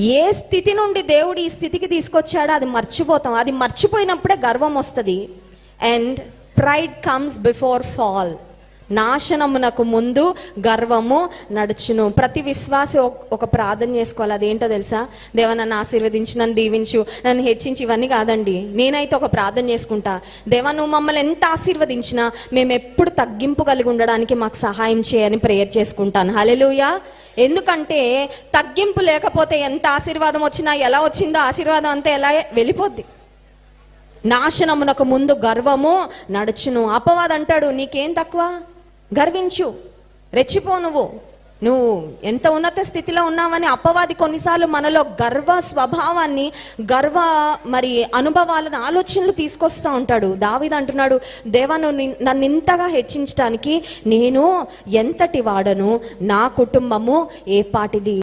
ఏ స్థితి నుండి దేవుడు ఈ స్థితికి తీసుకొచ్చాడో అది మర్చిపోతాం. అది మర్చిపోయినప్పుడే గర్వం వస్తుంది. And pride comes before fall నాశనమునకు ముందు గర్వము నడుచును. ప్రతి విశ్వాసి ఒక- ప్రార్థన చేసుకోవాలి. అదేంటో తెలుసా? దేవ నన్ను ఆశీర్వదించి నన్ను దీవించు నన్ను హెచ్చించి ఇవన్నీ కాదండి. నేనైతే ఒక ప్రార్థన చేసుకుంటా. దేవ నువ్వు మమ్మల్ని ఎంత ఆశీర్వదించినా మేము ఎప్పుడు తగ్గింపు కలిగి ఉండడానికి మాకు సహాయం చేయని ప్రేయర్ చేసుకుంటాను. హలెలుయా ఎందుకంటే తగ్గింపు లేకపోతే ఎంత ఆశీర్వాదం వచ్చినా ఎలా వచ్చిందో ఆశీర్వాదం అంతా ఎలా వెళ్ళిపోద్ది. నాశనమునకు ముందు గర్వము నడుచును. అపవాదంటాడు నీకేం తక్కువ? గర్వించు. రెచ్చిపో నువ్వు. నువ్వు ఎంత ఉన్నత స్థితిలో ఉన్నావని అప్పవాది కొన్నిసార్లు మనలో గర్వ స్వభావాన్ని గర్వ మరి అనుభవాలను ఆలోచనలు తీసుకొస్తా ఉంటాడు. దావిద అంటున్నాడు దేవా నువ్వు నన్ను ఇంతగా హెచ్చించడానికి నేను ఎంతటి వాడను? నా కుటుంబము ఏ పాటిది?